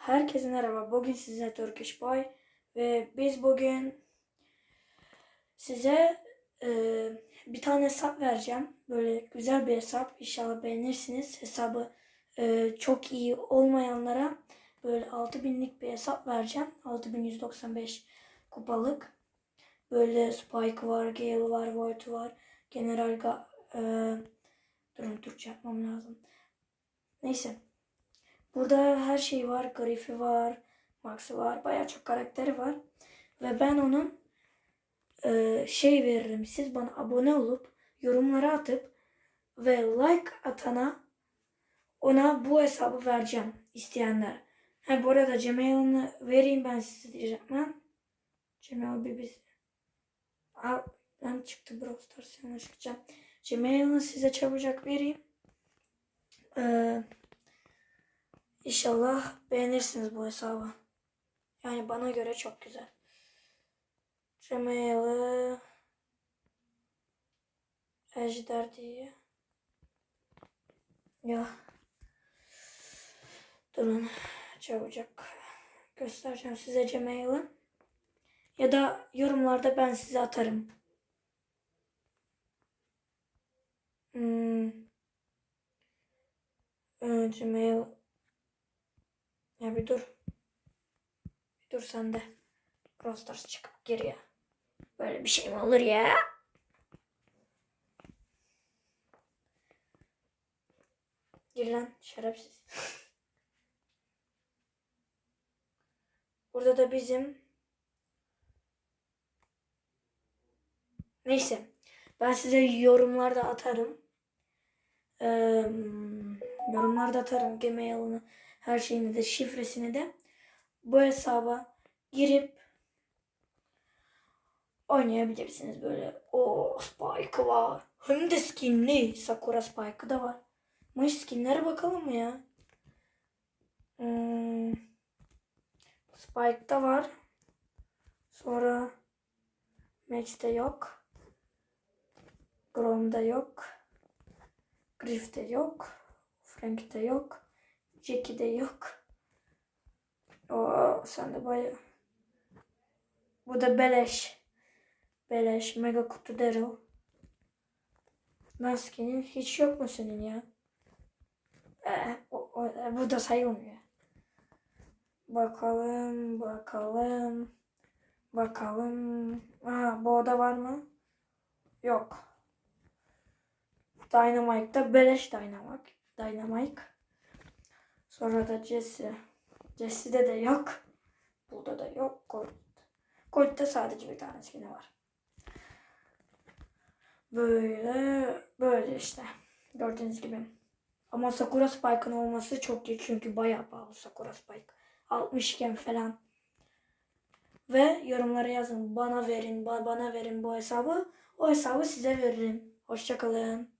Herkese merhaba. Bugün size Turkish Boy ve biz bugün size e, bir tane hesap vereceğim. Böyle güzel bir hesap. İnşallah beğenirsiniz. Hesabı e, çok iyi olmayanlara böyle 6000'lik bir hesap vereceğim. 6195 kupalık. Böyle Spike var, Gale var, Void var. General Ga e, durun Türkçe yapmam lazım. Neyse. Burada her şey var. Griff'i var. Max'ı var. Bayağı çok karakteri var. Ve ben onun e, şey veririm. Siz bana abone olup yorumlara atıp ve like atana ona bu hesabı vereceğim isteyenler. Ha bu arada Gmail'ını vereyim ben size diyeceğim. Ben Gmail bir biz Aa, ben çıktı Brawl Stars yanlış çıkacağım. Gmail'ını size çabucak vereyim. Eee İnşallah beğenirsiniz bu hesabı. Yani bana göre çok güzel. Gmail'ı Ejder diye. Ya. Durun. Çabucak göstereceğim size Gmail'ı. Ya da yorumlarda ben size atarım. Hmm. Ee, Gmail ya bir dur. Bir dur sen de. Brawl Stars çıkıp gir ya. Böyle bir şey mi olur ya? Gir lan şerefsiz. Burada da bizim Neyse. Ben size yorumlarda atarım. Ee, yorumlarda atarım Gmail'ını her şeyini de şifresini de bu hesaba girip oynayabilirsiniz böyle. O Spike var. Hem de skinli. Sakura Spike'ı da var. Mış skinlere bakalım mı ya? Hmm. Spike'da var. Sonra Max'te yok. Grome'da yok. Griff'te yok. Frank'te yok. Jackie'de yok. O sen de baya. Bu da beleş. Beleş. Mega kutu Daryl. Maskenin hiç yok mu senin ya? Ee, o, o, bu da sayılmıyor. Bakalım, bakalım, bakalım. Aa, bu oda var mı? Yok. Dynamite'da beleş Dynamite. Dynamite. Sonra da Jesse. Jesse'de de yok. Burada da yok. Colt. Colt'ta sadece bir tane skin'i var. Böyle böyle işte. Gördüğünüz gibi. Ama Sakura Spike'ın olması çok iyi çünkü bayağı pahalı Sakura Spike. 60 iken falan. Ve yorumlara yazın. Bana verin, ba- bana verin bu hesabı. O hesabı size veririm. Hoşçakalın.